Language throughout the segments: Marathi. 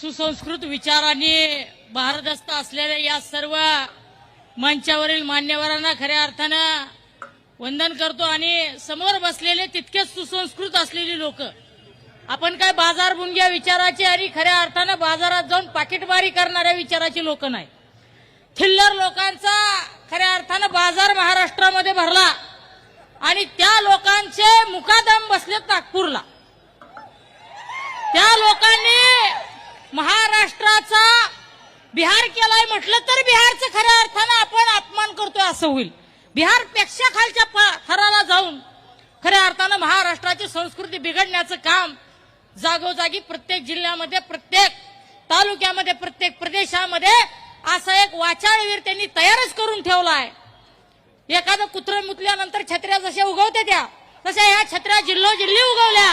सुसंस्कृत विचाराने भारदस्त असलेल्या या सर्व मंचावरील मान्यवरांना खऱ्या अर्थानं वंदन करतो आणि समोर बसलेले तितकेच सुसंस्कृत असलेली लोक. आपण काय बाजार बुंग्या विचाराचे आणि खऱ्या अर्थानं बाजारात जाऊन पाकिटमारी करणाऱ्या विचाराची लोक नाही. थिल्लर लोकांचा खऱ्या अर्थानं बाजार महाराष्ट्रामध्ये भरला आणि त्या लोकांचे मुकादम बसलेत नागपूरला त्या लोकांनी महाराष्ट्राचा बिहार केलाय म्हटलं तर बिहारचं खऱ्या अर्थानं आपण अपमान करतोय असं होईल. बिहारपेक्षा खालच्या थराला जाऊन खऱ्या अर्थानं महाराष्ट्राची संस्कृती बिघडण्याचं काम जागोजागी प्रत्येक जिल्ह्यामध्ये प्रत्येक तालुक्यामध्ये प्रत्येक प्रदेशामध्ये असा एक वाचाळवीर त्यांनी तयारच करून ठेवला आहे एखादं कुत्र मुतल्यानंतर छत्र्या जशा उगवते त्या तशा ह्या छत्र्या जिल्होजिल्ही उगवल्या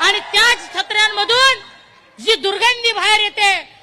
आणि त्याच छत्र्यांमधून जी दुर्गंधी बाहेर येते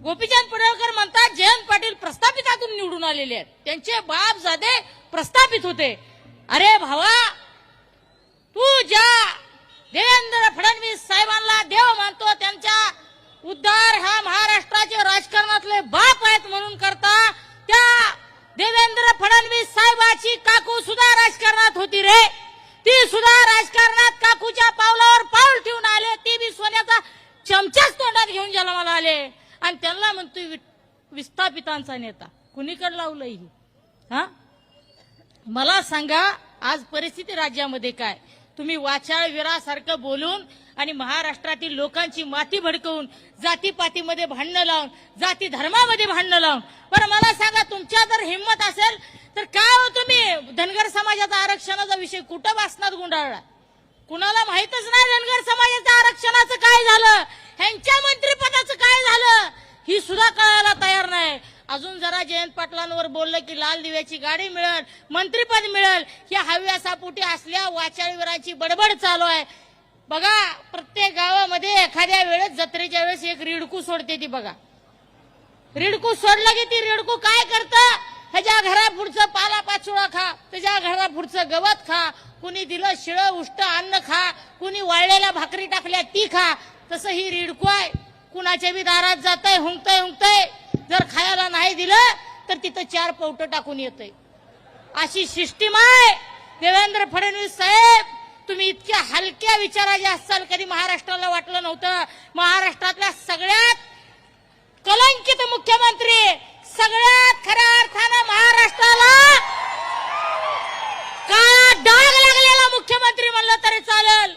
गोपीचंद पडळकर म्हणतात जयंत पाटील प्रस्थापितातून निवडून आलेले आहेत. त्यांचे बाप जादे प्रस्थापित होते. अरे भावा तू ज्या देवेंद्र फडणवीस साहेबांना देव मानतो त्यांच्या उद्धार हा महाराष्ट्राचे राजकारणातले बाप आहेत म्हणून करता त्या देवेंद्र फडणवीस साहेबाची काकू सुद्धा राजकारणात होती रे. ती सुद्धा राजकारण आणि त्यांना म्हणतोय विस्थापितांचा नेता. कुणीकडे लावलंय ही? हा? मला सांगा आज परिस्थिती राज्यामध्ये काय? तुम्ही वाचाळ विरासारखं बोलून आणि महाराष्ट्रातील लोकांची माती भडकवून जातीपातीमध्ये भांडणं लावून जाती धर्मामध्ये भांडणं लावून. बरं मला सांगा तुमच्या जर हिंमत असेल तर काय हो तुम्ही? धनगर समाजाचा आरक्षणाचा विषय कुठं वाचनात गुंडाळला कुणाला माहितच नाही धनगर समाजाच्या आरक्षणाचं काय झालं? ह्यांच्या मंत्री ही सुद्धा कळायला तयार नाही. अजून जरा जयंत पाटलांवर बोललं की लाल दिव्याची गाडी मिळेल मंत्रीपद मिळेल या हव्यासापोटी असल्या वाचाळीवरांची बडबड चालू आहे. बघा प्रत्येक गावामध्ये एखाद्या वेळेस जत्रेच्या वेळेस एक रिडकू सोडते ती बघा. रिडकू सोडलं की ती रिडकू काय करतं? ह्याच्या घरापुढचं पाला पाचोळा खा त्याच्या घरापुढचं गवत खा कुणी दिलं शिळ उष्ट अन्न खा कुणी वाळलेल्या भाकरी टाकल्या ती खा. तसं ही रिडकू आहे. कुणाच्या बी दारात जातय हुंकतय हुंकतय. जर खायला नाही दिलं तर तिथं चार पोट टाकून येतंय. अशी सिस्टीम आहे देवेंद्र फडणवीस साहेब तुम्ही इतक्या हलक्या विचाराचे असाल कधी महाराष्ट्राला वाटलं नव्हतं. महाराष्ट्रातल्या सगळ्यात कलंकित मुख्यमंत्री सगळ्यात खऱ्या अर्थानं महाराष्ट्राला काळा डाग लागलेला मुख्यमंत्री म्हणलं तरी चालेल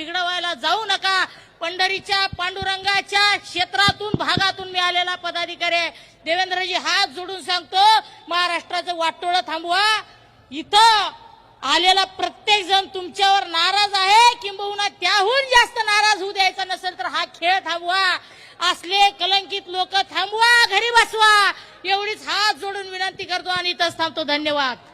बिघडवायला जाऊ नका. पंढरीच्या पांडुरंगाच्या क्षेत्रातून भागातून मी आलेला पदाधिकारी आहे. देवेंद्रजी हात जोडून सांगतो महाराष्ट्राचं वाटोळं थांबवा. इथं आलेला प्रत्येक जण तुमच्यावर नाराज आहे किंबहुना त्याहून जास्त नाराज होऊ द्यायचा नसेल तर हा खेळ थांबवा. असले कलंकित लोक थांबवा घरी बसवा. एवढीच हात जोडून विनंती करतो आणि इथंच थांबतो. धन्यवाद.